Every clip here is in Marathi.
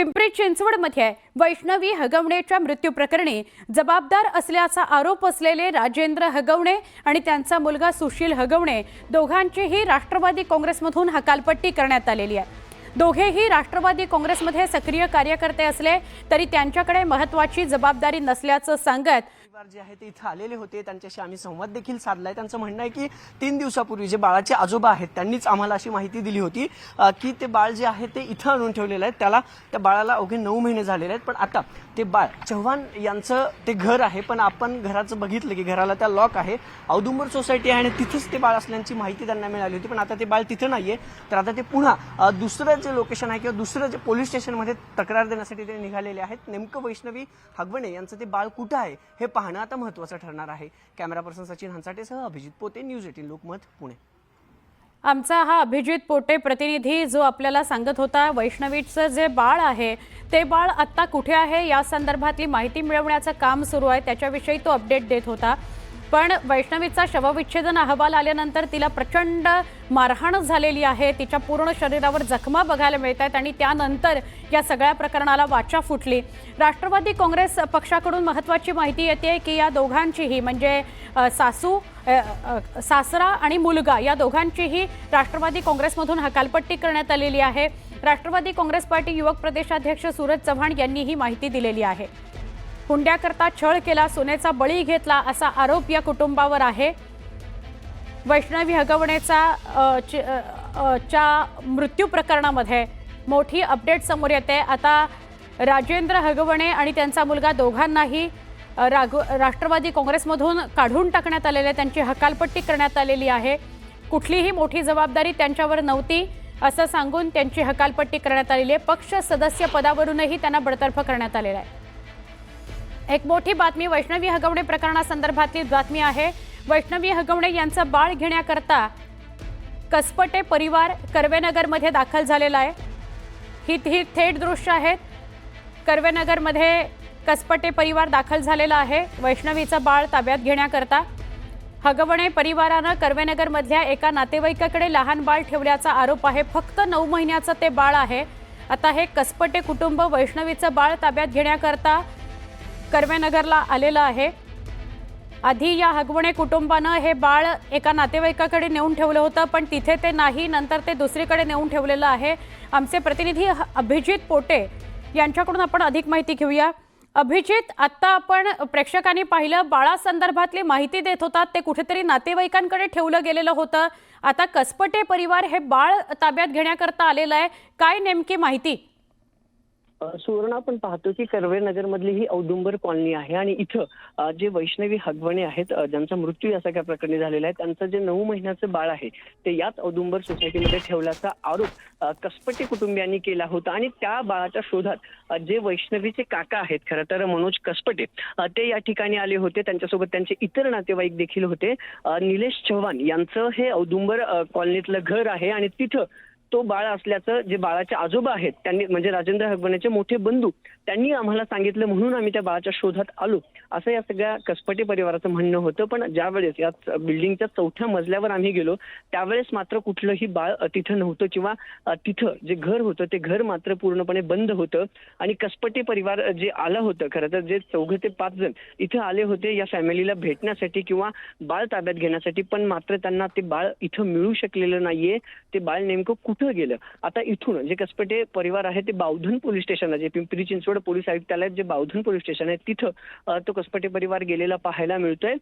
पिंपरी चिंचवडमध्ये वैष्णवी हगवणेच्या मृत्यू प्रकरणी जबाबदार असल्याचा आरोप असलेले राजेंद्र हगवणे आणि त्यांचा मुलगा सुशील हगवणे दोघांचीही राष्ट्रवादी काँग्रेसमधून हकालपट्टी करण्यात आलेली आहे. दोघेही राष्ट्रवादी काँग्रेसमध्ये सक्रिय कार्यकर्ते असले तरी त्यांच्याकडे महत्वाची जबाबदारी नसल्याचं सांगत पत्रकार जे आहेत ते इथं आलेले होते. त्यांच्याशी आम्ही संवाद देखील साधलाय. त्यांचं म्हणणं आहे की तीन दिवसापूर्वी जे बाळाचे आजोबा आहेत त्यांनीच आम्हाला अशी माहिती दिली होती की ते बाळ जे आहे ते इथं आणून ठेवलेलं आहे. त्याला त्या बाळाला अवघे नऊ महिने झालेले आहेत. पण आता ते बाळ चव्हाण यांचं ते घर आहे पण आपण घराचं बघितलं की घराला त्या लॉक आहे. औदुंबर सोसायटी आहे आणि तिथंच ते बाळ असल्याची माहिती त्यांना मिळाली होती. पण आता ते बाळ तिथं नाहीये. तर आता ते पुन्हा दुसरं जे लोकेशन आहे किंवा दुसरं जे पोलीस स्टेशनमध्ये तक्रार देण्यासाठी ते निघालेले आहेत. नेमकं वैष्णवी हगवणे यांचं ते बाळ कुठं आहे हे पाहणं आता महत्वाचं ठरणार आहे. कॅमेरा पर्सन सचिन हंसाटेसह अभिजित पोते न्यूज एटीन लोकमत पुणे. आमचा हा अभिजित पोटे प्रतिनिधी जो आपल्याला सांगत होता वैष्णवीचं जे बाळ आहे ते बाळ आत्ता कुठे आहे? या संदर्भातली माहिती मिळवण्याचं काम सुरू आहे. त्याच्याविषयी तो अपडेट देत होता. पण वैष्णवीचा शवविच्छेदन अहवाल आल्यानंतर तिला प्रचंड मारहाण झालेली आहे. तिच्या पूर्ण शरीरावर जखमा बघायला मिळत आहेत आणि त्यानंतर या सगळ्या प्रकरणाला वाचा फुटली. राष्ट्रवादी काँग्रेस पक्षाकडून महत्त्वाची माहिती येते की या दोघांचीही म्हणजे सासू सासरा आणि मुलगा या दोघांचीही राष्ट्रवादी काँग्रेसमधून हकालपट्टी करण्यात आलेली आहे. राष्ट्रवादी काँग्रेस पार्टी युवक प्रदेशाध्यक्ष सूरज चव्हाण यांनी ही माहिती दिलेली आहे. हुंड्याकरता छळ केला सोन्याचा बळी घेतला असा आरोप या कुटुंबावर आहे. वैष्णवी हगवणेचा च्या मृत्यू प्रकरणामध्ये मोठी अपडेट समोर येते. आता राजेंद्र हगवणे आणि त्यांचा मुलगा दोघांनाही राघ राग राष्ट्रवादी काँग्रेसमधून काढून टाकण्यात आलेले आहे. त्यांची हकालपट्टी करण्यात आलेली आहे. कुठलीही मोठी जबाबदारी त्यांच्यावर नव्हती असं सांगून त्यांची हकालपट्टी करण्यात आलेली आहे. पक्ष सदस्य पदावरूनही त्यांना बडतर्फ करण्यात आलेलं आहे. एक मोठी बातमी वैष्णवी हगवणे प्रकरणासंदर्भातली बातमी आहे. वैष्णवी हगवणे यांचं बाळ घेण्याकरता कसपटे परिवार कर्वेनगरमध्ये दाखल झालेला आहे. ही ही थेट दृश्य आहेत. कर्वेनगरमध्ये कसपटे परिवार दाखल झालेला आहे. वैष्णवीचं बाळ ताब्यात घेण्याकरता हगवणे परिवारानं कर्वेनगरमधल्या एका नातेवाईकाकडे लहान बाळ ठेवल्याचा आरोप आहे. फक्त नऊ महिन्याचं ते बाळ आहे. आता हे कसपटे कुटुंब वैष्णवीचं बाळ ताब्यात घेण्याकरता कर्वेनगरला आलेलं आहे. आधी या हगवणे कुटुंबानं हे बाळ एका नातेवाईकाकडे नेऊन ठेवलं होतं पण तिथे ते नाही नंतर ते दुसरीकडे नेऊन ठेवलेलं आहे. आमचे प्रतिनिधी ह- अभिजित पोटे यांच्याकडून आपण अधिक माहिती घेऊया. अभिजित आत्ता आपण प्रेक्षकांनी पाहिलं बाळासंदर्भातली माहिती देत होतात ते कुठेतरी नातेवाईकांकडे ठेवलं गेलेलं होतं. आता कसपटे परिवार हे बाळ ताब्यात घेण्याकरता आलेलं आहे. काय नेमकी माहिती? सुवर्ण आपण पाहतो की कर्वे नगरमधली ही औदुंबर कॉलनी आहे आणि इथं जे वैष्णवी हगवणे आहेत ज्यांचा मृत्यू या सगळ्या प्रकरणी झालेला आहे त्यांचं जे नऊ महिन्याचं बाळ आहे ते याच औदुंबर सोसायटीमध्ये ठेवल्याचा आरोप कसपटी कुटुंबियांनी केला होता आणि त्या बाळाच्या शोधात जे वैष्णवीचे काका आहेत खरं तर मनोज कसपटे ते या ठिकाणी आले होते त्यांच्यासोबत त्यांचे इतर नातेवाईक देखील होते निलेश चव्हाण यांचं हे औदुंबर कॉलनीतलं घर आहे आणि तिथं तो बाळ असल्याचं जे बाळाचे आजोबा आहेत त्यांनी म्हणजे राजेंद्र हगवण्याचे मोठे बंधू त्यांनी आम्हाला सांगितलं म्हणून आम्ही त्या बाळाच्या शोधात आलो. असं या सगळ्या कसपटे परिवाराचं म्हणणं होतं. पण ज्यावेळेस या बिल्डिंगच्या चौथ्या मजल्यावर आम्ही गेलो त्यावेळेस मात्र कुठलंही बाळ तिथं नव्हतं किंवा तिथं जे घर होतं ते घर मात्र पूर्णपणे बंद होतं. आणि कसपटे परिवार जे आलं होतं खरं तर जे चौघ ते पाच जण इथं आले होते या फॅमिलीला भेटण्यासाठी किंवा बाळ ताब्यात घेण्यासाठी पण मात्र त्यांना ते बाळ इथं मिळू शकलेलं नाहीये. ते बाळ नेमकं कुठे गेलं. आता इथून जे कसपटे परिवार आहे ते बावधन पोलीस स्टेशनला जे पिंपरी चिंचवड पोलीस आयुक्तालयात जे बावधन पोलीस स्टेशन आहे तिथं तो कसपटे परिवार गेलेला पाहायला मिळतोय.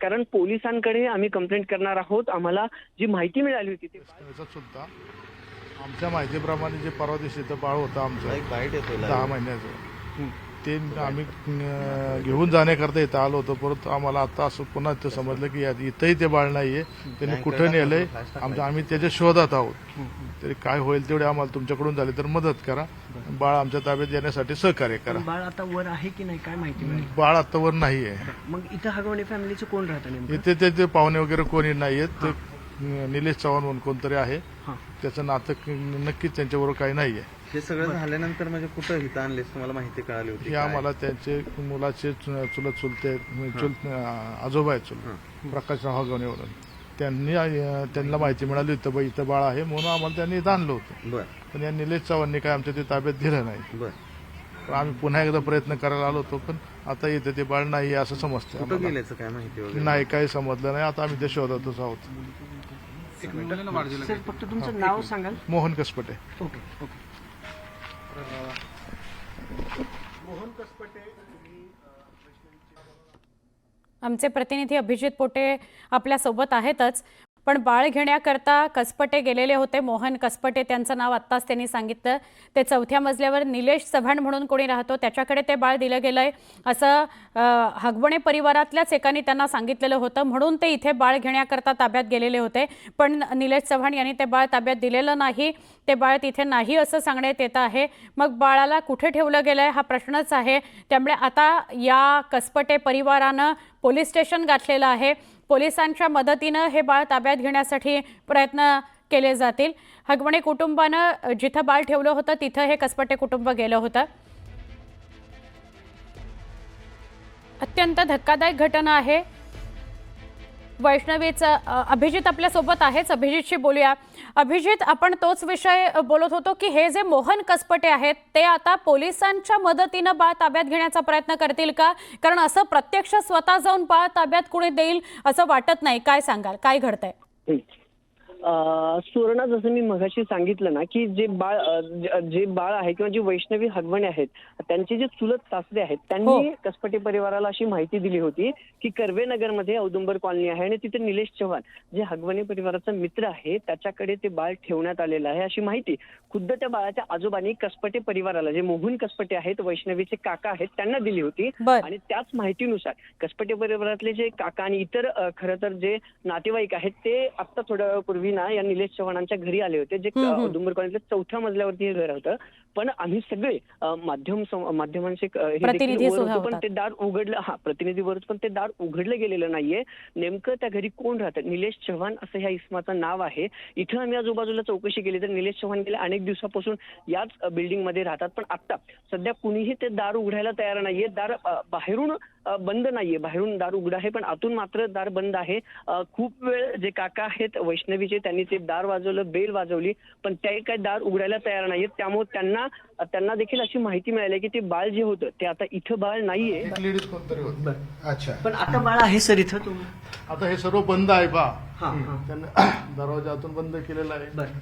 कारण पोलिसांकडे आम्ही कंप्लेंट करणार आहोत. आम्हाला जी माहिती मिळाली होती सुद्धा आमच्या माहितीप्रमाणे जे परवा दिवशी इथं बाळ होतं आमचं एक बाईट दहा महिन्याचं. ते आम्ही घेऊन जाण्याकरता इथं आलो होतो. परंतु आम्हाला आता असं पुन्हा इथं समजलं की यात इथंही ते बाळ नाहीये. त्यांनी कुठं नेलंय? आमच्या आम्ही त्याच्या शोधात आहोत. तरी काय होईल तेवढे आम्हाला तुमच्याकडून झाले तर मदत करा. बाळ आमच्या ताब्यात येण्यासाठी सहकार्य करा. बाळ आता वर आहे की नाही काय माहिती बाळ? आत्तावर नाहीये. मग इथं हगवणे फॅमिलीचं कोण राहतं नेमकं? इथे त्याचे पाहुणे वगैरे कोणी नाहीयेत. ते निलेश चव्हाण म्हणून कोणतरी आहे. त्याचं नातं नक्कीच त्यांच्याबरोबर काही नाहीये हे सगळं झाल्यानंतर म्हणजे कुठं इथं आणलेस? तुम्हाला माहिती कळाली होती हे? आम्हाला त्यांचे मुलाचे चुलत चुलते आहेत, चुल अं, आजोबा आहेत चुलत. प्रकाशराव हगवणेवरून त्यांनी त्यांना माहिती मिळाली होती बाई इथं बाळ आहे म्हणून आम्हाला त्यांनी इथं आणलं होतं. पण या निलेश चव्हाणने काय आमच्या ते ताब्यात दिलं नाही. बर. पण आम्ही पुन्हा एकदा प्रयत्न करायला आलो होतो पण आता इथे ते बाळ नाही असं समजतं कुठं आम्हाला. गेल्याचं काय माहिती वगैरे? नाही काही समजलं नाही. आता आम्ही ते शोधतच आहोत. सर फक्त तुमचं नाव सांगाल. मोहन कसपटे. Okay okay. आमचे प्रतिनिधी अभिजित पोटे आपल्यासोबत आहेतच. पण बाळ घेण्याकरता कसपटे गेलेले होते. मोहन कसपटे त्यांचं नाव आत्ताच त्यांनी सांगितलं. ते चौथ्या मजल्यावर निलेश चव्हाण म्हणून कोणी राहतो. त्याच्याकडे ते बाळ दिलं गेलं आहे असं अ, हगवणे परिवारातल्याच एकाने त्यांना सांगितलेलं होतं. म्हणून ते इथे बाळ घेण्याकरता ताब्यात गेलेले होते. पण निलेश चव्हाण यांनी ते बाळ ताब्यात दिलेलं नाही. ते बाळ तिथे नाही असं सांगण्यात येतं आहे. मग बाळाला कुठे ठेवलं गेलं आहे हा प्रश्नच आहे. त्यामुळे आता या कसपटे परिवारानं पोलीस स्टेशन गाठलेलं आहे. पोलिसांच्या मदतीनं हे बाळ ताब्यात घेण्यासाठी प्रयत्न केले जातील. हगवणे कुटुंबानं जिथं बाळ ठेवलं होतं तिथं हे कसपटे कुटुंब गेलं होतं. अत्यंत धक्कादायक घटना आहे. वैष्णवीचं अ, अभिजित आपल्यासोबत आहेच. अभिजितशी बोलूया. अभिजित आपण तोच विषय बोलत होतो की हे जे मोहन कसपटे आहेत ते आता पोलिसांच्या मदतीनं बाळ ताब्यात घेण्याचा प्रयत्न करतील का? कारण असं प्रत्यक्ष स्वतः जाऊन बाळ ताब्यात कुणी देईल असं वाटत नाही. काय सांगाल? काय घडतंय? सुवर्णा जसं मी मगाशी सांगितलं ना की जे बाळ जे- बाळ आहे किंवा जी वैष्णवी हगवणे आहेत त्यांचे जे चुलत सासरे आहेत त्यांनी कसपटे परिवाराला अशी माहिती दिली होती की कर्वे नगरमध्ये औदुंबर कॉलनी आहे आणि तिथे निलेश चव्हाण जे हगवणे परिवाराचा मित्र आहे त्याच्याकडे ते बाळ ठेवण्यात आलेलं आहे अशी माहिती. खुद्द त्या बाळाच्या आजोबांनी कसपटे परिवाराला जे मोहन कसपटे आहेत वैष्णवीचे काका आहेत त्यांना दिली होती. आणि त्याच माहितीनुसार कसपटे परिवारातले जे काका आणि इतर खरं तर जे नातेवाईक आहेत ते आता थोड्या वेळापूर्वी ना या निलेश चव्हाणांच्या घरी आले होते जे. औदुंबर कॉलनीतल्या चौथ्या मजल्यावरती हे घर होतं. पण आम्ही सगळे माध्यम होतो, पण. ते दार उघडलं हा प्रतिनिधी वर पण ते दार उघडलं गेलेलं नाहीये. नेमकं त्या घरी कोण राहतं? निलेश चव्हाण असं ह्या इसमाचं नाव आहे. इथं आम्ही आजूबाजूला चौकशी केली तर निलेश चव्हाण गेल्या अनेक दिवसापासून याच बिल्डिंगमध्ये राहतात. पण आता सध्या कुणीही ते दार उघडायला तयार नाहीये. दार बाहेरून बंद नाहीये. बाहेरून दार उघड आहे पण आतून मात्र दार बंद आहे. खूप वेळ जे काका आहेत वैष्णवीचे त्यांनी ते दार वाजवलं बेल वाजवली पण ते काय दार उघडायला तयार नाहीयेत. त्यामुळे त्यांना त्यांना देखील अशी माहिती मिळाली की ते बाळ जे होतं ते आता इथं बाळ नाहीये. एक लेडीज कोणतरी होती. अच्छा. पण आता बाळ आहे सर इथं तुम्ही? आता हे सर्व बंद आहे हा हा. त्यांना दरवाजातून बंद केलेला आहे.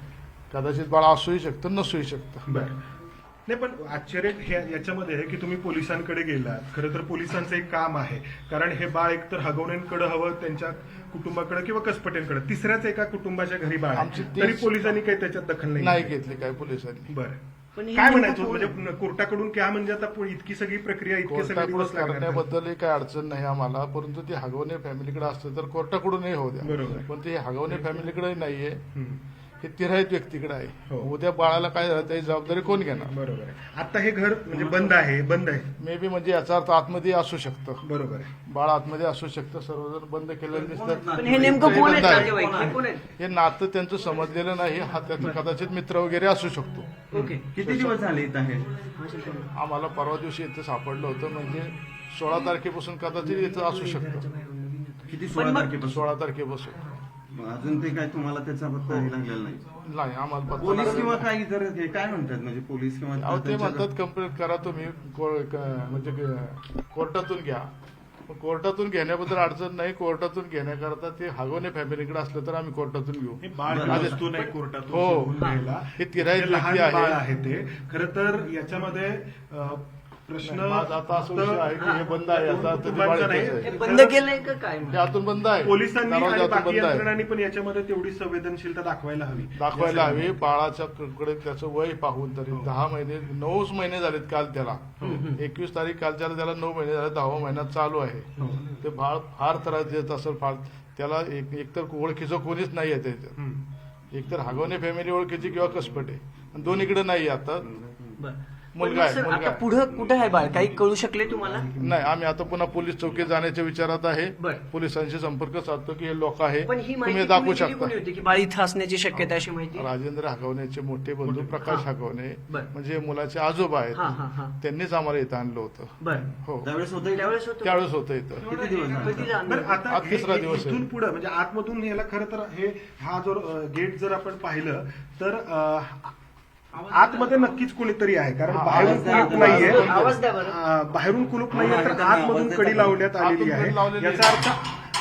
कदाचित बाळ असूही शकतं नसूही शकतं. बर. नाही पण आश्चर्य हे याच्यामध्ये आहे की तुम्ही पोलिसांकडे गेलात खरं तर पोलिसांचं एक काम आहे कारण हे बाळ एकतर हगवण्यांकडे हवं त्यांच्या कुटुंबाकडे किंवा कसपटेंकडे तिसऱ्याच एका कुटुंबाच्या घरी बाळ आहे. आमची तेच- तरी पोलिसांनी काही त्याच्यात दखल नाही नाही घेतली. काय पोलिसांनी बरं पण हे काय म्हणायचं म्हणजे कोर्टाकडून क्या म्हणजे आता पु- इतकी सगळी प्रक्रिया इतके सगळे कोर्टाकडून दिवस लागणार आहेत. करण्याबद्दल काही अडचण नाही आम्हाला परंतु ते हगवणे फॅमिलीकडे असतं तर कोर्टाकडूनही होऊ द्या बरोबर. पण ते हगवणे फॅमिलीकडे नाहीये हम्म. हे तिराहित व्यक्तीकडे आहे. हो. उद्या बाळाला काय झालं त्याची जबाबदारी कोण घेणार? बरोबर आहे. आता हे घर म्हणजे बंद आहे बंद आहे. मे बी म्हणजे याचा अर्थ आतमध्ये असू शकतं. बरोबर आहे. बाळ आतमध्ये असू शकतं सर्वजण बंद केलेलं दिसतं. पण हे नेमकं कोण आहेत बंद आहे. नातेवाईक हे कोण आहेत हे नातं त्यांचं समजलेलं नाही हा त्याचं कदाचित मित्र वगैरे असू शकतो. ओके. किती दिवस झाले इथं आहे? आम्हाला परवा दिवशी इथं सापडलं होतं म्हणजे सोळा तारखेपासून कदाचित इथं असू शकतं. किती सोळा तारखेपासून? सोळा तारखेपासून. अजून ते काय तुम्हाला त्याचा पत्ताही लागलेला नाही नाही आम्हाला पत्ता पोलीस किंवा. काय इतर हे काय म्हणतात म्हणजे पोलीस किंवा अहो ते त्यांच्या- म्हणतात कंप्लेंट करा तुम्ही को- क- म्हणजे क- कोर्टातून घ्या पण कोर्टातून घेण्याबद्दल अडचण नाही कोर्टातून घेण्याकरता ते हगवणे फॅमिलीकडे असलं तर आम्ही कोर्टातून घेऊ हे बाळ बरं. वस्तू नाही कोर्टातून हो. घ्यायला. हे हे लहान व्यक्ती आहे. बाळ आहे ते खरं तर याच्यामध्ये अं, प्रश्न माझा आता असा विषय आहे की हे बंद आहे, याचा अर्थ ते कुटुंबांचा बाळ नाही. इथेच आहे. हे बंद केलंय का काय? आतून बंद आहे. पोलिसांनी दरवाजा आणि आतून बाकी बंद आहे. यंत्रणांनी पण याच्यामध्ये तेवढी संवेदनशीलता दाखवायला हवी. दाखवायला हवी. बाळाच्या कडे त्याचं वय पाहून तरी दहा महिने नऊच महिने झालेत काल त्याला. एकवीस तारीख कालच्याला त्याला नऊ महिने झाले दहावा महिना चालू आहे. ते बाळ फार त्रास देत असेल फार. त्याला एक एकतर ओळखीचं कोणीच नाही आहे त्याच्यात. हम्म. एकतर हगवणे फॅमिली ओळखीची किंवा कसपटे. आणि दोन्हीकडे नाही आता. बर. मुलगा आहे, सर मुलगा आता आहे. पुढं कुठं आहे बाळ? काही कळू शकले तुम्हाला? नाही आम्ही आता पुन्हा पोलीस चौकीत जाण्याच्या विचारात आहे. बरं. पोलिसांशी संपर्क साधतो की हे लोक आहे. पण ही तुम्ही माहिती दाखवू दिली शकता. कोणी होती? की बाळ इथं असण्याची शक्यता अशी माहिती? राजेंद्र हगवण्याचे मोठे बंधू प्रकाश हगवणे बरं. म्हणजे मुलाचे आजोबा हा आहेत. हा हा त्यांनीच आम्हाला इथं आणलं होतं. बर. हो. त्यावेळेस होतं त्यावेळेस होतं. त्यावेळेस होतं इथं. किती दिवस झाले? कधी जाणार? बरं आता आज हे- तिसरा हे दिवस आहे. इथून पुढे म्हणजे आतमधून याला खरं तर हे हा जो गेट जर आपण पाहिलं तर अं, आतमध्ये नक्कीच कोणीतरी आहे कारण बाहेरून कुलूप नाहीये. आवाज द्या बरं. अं, बाहेरून कुलूप नाहीये तर आतमधून कडी लावण्यात आलेली आहे. याचा. अर्थ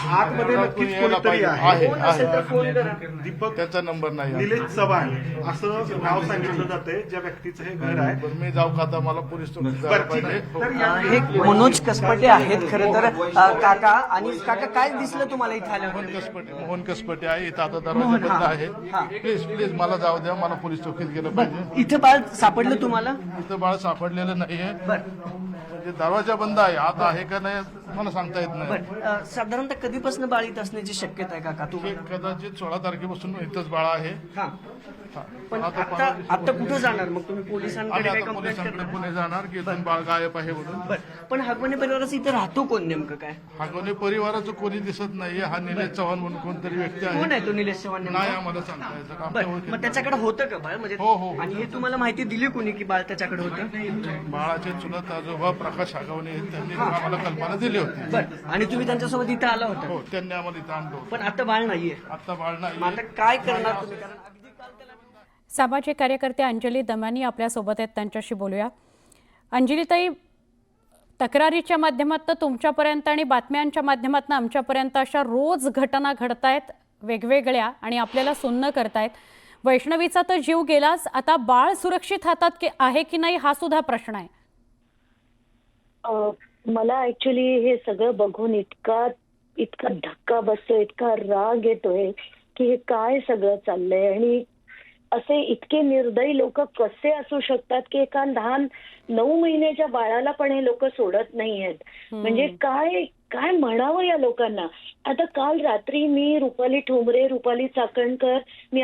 आतमध्ये नक्कीच कोणीतरी. आहे. आहे, कोण असेल तर फोन करा. दीपक त्याचा नंबर नाही आहे. निलेश चव्हाण असं नाव सांगितलं जातंय ज्या व्यक्तीचं हे घर आहे. बरं, मी जाऊ का आता? मला पोलीस चौकीत जायला बरं ठीक आहे. पाहिजे. हो. तर या- हे मनोज कसपटे आहेत खरं तर. अ, काका आणि काका काय दिसलं तुम्हाला इथं आल्यावर? मोहन कसपटे मोहन कसपटे आहे. इथं आता दरवाजा बंद आहे. प्लीज प्लीज मला जाऊ द्या. मला पोलीस चौकीत गेलं पाहिजे. इथं बाळ सापडलं तुम्हाला? इथं बाळ सापडलेलं नाहीये. म्हणजे दरवाजा बंद आहे. आता आहे का नाही मला सांगता येत नाही. बर साधारणतः कधीपासून बाळ इथं असण्याची शक्यता आहे काका? हे तुम्हाला? कदाचित सोळा तारखेपासून इथंच बाळा आहे. हा. हा. पण आता आता पंधरा आता कुठं जाणार? मग तुम्ही आम्ही पोलिसांकडे काय आता कंप्लेंट पोलिसांकडे करणार पुणे जाणार की इथून बाळ गायब आहे म्हणून. बर. पण हगवणे परिवाराचं इथं राहतो कोण नेमकं काय? हागवणे परिवाराचं कोणी दिसत नाहीये. हा निलेश चव्हाण म्हणून कोणतरी व्यक्ती कोण आहे आहे तो निलेश चव्हाण नाही नेमका? आम्हाला सांगता येतं बर आमच्या मग ओळखीत त्याच्याकडे होतं का बाळ? म्हणजे हो, हो. आणि हे तुम्हाला माहिती दिली कोणी की बाळ त्याच्याकडे होतं? बाळाचे चुलत आजोबा प्रकाश हागवणे त्यांनी आम्हाला कल्पना दिली होती. बर आणि तुम्ही त्यांच्यासोबत इथं आला होता? हो त्यांनी आम्हाला इथं आणलं होतं. पण आता बाळ नाहीये. आता बाळ नाही मग आता काय करणार तुम्ही? कारण अगदी काल त्याला सामाजिक कार्यकर्ते अंजली दमानी आपल्यासोबत आहेत त्यांच्याशी बोलूया. अंजलीताई तक्रारीच्या माध्यमातून तुमच्यापर्यंत आणि बातम्यांच्या माध्यमातून आमच्यापर्यंत अशा रोज घटना घडतायत वेगवेगळ्या आणि आपल्याला सुन्न करतायत. वैष्णवीचा तर जीव गेलाच. आता बाळ सुरक्षित हातात की आहे की नाही हा सुद्धा प्रश्न आहे. मला ऍक्च्युली हे सगळं बघून इतका इतका धक्का बसतोय इतका राग येतोय की हे काय सगळं चाललंय आणि असे इतके निर्दयी लोक कसे असू शकतात की एका लहान नऊ महिन्याच्या बाळाला पण हे लोक सोडत नाहीयेत? म्हणजे काय काय म्हणावं या लोकांना? आता काल रात्री मी रुपाली ठोंबरे रुपाली चाकणकर मी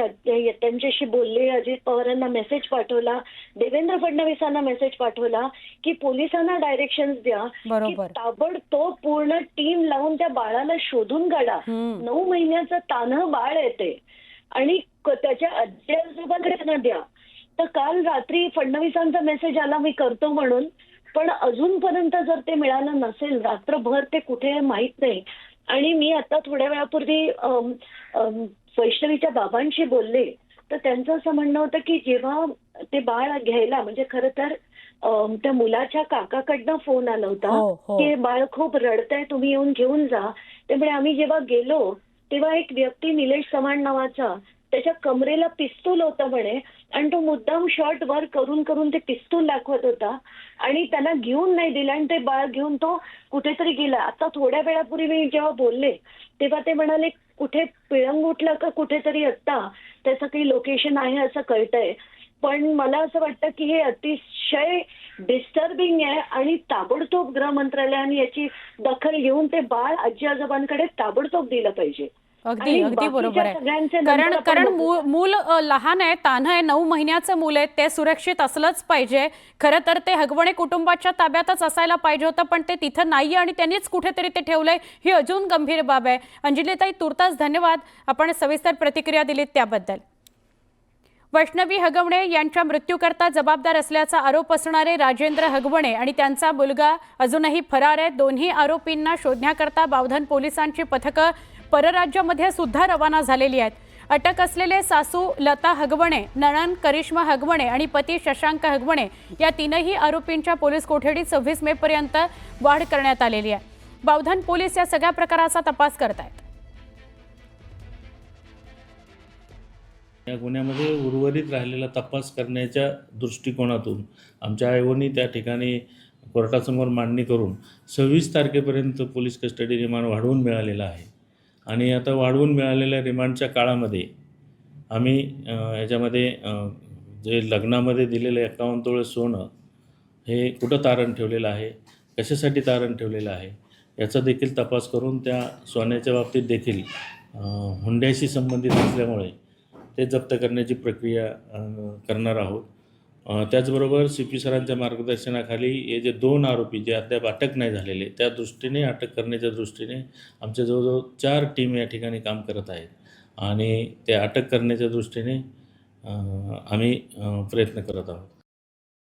त्यांच्याशी बोलले अजित पवारांना मेसेज पाठवला देवेंद्र फडणवीसांना मेसेज पाठवला की पोलिसांना डायरेक्शन द्या की. ताबडतोब पूर्ण टीम लावून त्या बाळाला शोधून काढा. नऊ महिन्याचं तान्ह बाळ येते आणि त्याच्या आजी आजोबांकडे न द्या. तर काल रात्री फडणवीसांचा मेसेज आला मी करतो म्हणून. पण अजूनपर्यंत जर ते मिळालं नसेल रात्रभर ते कुठे माहीत नाही. आणि मी आता थोड्या वेळापूर्वी वैष्णवीच्या बाबांशी बोलले. तर त्यांचं असं म्हणणं होतं की जेव्हा ते बाळ घ्यायला म्हणजे खरं तर त्या मुलाच्या काकाकडनं फोन आला होता हो, हो. की बाळ खूप रडतंय तुम्ही येऊन घेऊन जा. त्यामुळे आम्ही जेव्हा गेलो तेव्हा एक व्यक्ती निलेश चव्हाण नावाचा त्याच्या कमरेला पिस्तूल होतं म्हणे. आणि तो मुद्दाम शर्ट वर करून करून ते पिस्तूल दाखवत होता. आणि त्यांना घेऊन नाही दिलं आणि ते बाळ घेऊन तो कुठेतरी गेला. आता थोड्या वेळापूर्वी मी जेव्हा बोलले तेव्हा ते म्हणाले कुठे पिळंगुटला का कुठेतरी आत्ता? त्याचं काही लोकेशन आहे असं कळतंय. पण मला असं वाटतं की हे अतिशय डिस्टर्बिंग आहे आणि ताबडतोब गृह मंत्रालयाने याची दखल घेऊन ते बाळ आजी आजोबांकडे ताबडतोब दिलं पाहिजे. अगदी अगदी बरोबर आहे. कारण कारण. मूल लहान आहे तान्ह आहे नऊ महिन्याचं मूल आहे ते सुरक्षित असलंच पाहिजे. खरं तर ते हगवणे कुटुंबाच्या ताब्यातच असायला पाहिजे होतं पण ते तिथं नाही आणि त्यांनीच कुठेतरी ते ठेवलंय ही अजून गंभीर बाब आहे. अंजलीताई तुर्तास धन्यवाद. आपण सविस्तर प्रतिक्रिया दिलीत त्याबद्दल. वैष्णवी हगवणे यांच्या मृत्यूकरता जबाबदार असल्याचा आरोप असणारे राजेंद्र हगवणे आणि त्यांचा मुलगा अजूनही फरार आहेत दोन्ही आरोपींना शोधण्याकरता बावधन पोलिसांची पथकं परराज्यामध्ये सुद्धा रवाना झालेली आहेत. अटक असलेले सासू लता हगवणे नणन करिश्मा हगवणे आणि पती शशांक हगवणे या तीनही आरोपींच्या पोलीस कोठडीत सव्वीस मेपर्यंत वाढ करण्यात आलेली आहे. बावधन पोलीस या सगळ्या प्रकाराचा तपास करत आहेत या गुन्ह्यामध्ये उर्वरित राहिलेला तपास करण्याच्या दृष्टिकोनातून आमच्या आयोगाने त्या ठिकाणी कोर्टासमोर मांडणी करून सव्वीस तारखेपर्यंत पोलीस कस्टडी रिमांड वाढवून मिळालेला आहे. आणि आता वाढवून मिळालेल्या रिमांडच्या काळामध्ये आम्ही याच्यामध्ये जे लग्नामध्ये दिलेलं एकावन्न तोळे सोनं हे कुठं तारण ठेवलेलं आहे? कशासाठी तारण ठेवलेलं आहे? याचा देखील तपास करून त्या सोन्याच्या बाबतीत देखील हुंड्याशी संबंधित असल्यामुळे ते जप्त करण्याची प्रक्रिया करणार आहोत. त्याचबरोबर सी पी सरांच्या मार्गदर्शनाखाली हे जे दोन आरोपी जे अद्याप अटक नाही झालेले त्या दृष्टीने अटक करण्याच्या दृष्टीने आमच्या जवळजवळ चार टीम या ठिकाणी काम करत आहेत. आणि ते अटक करण्याच्या दृष्टीने आम्ही प्रयत्न करत आहोत.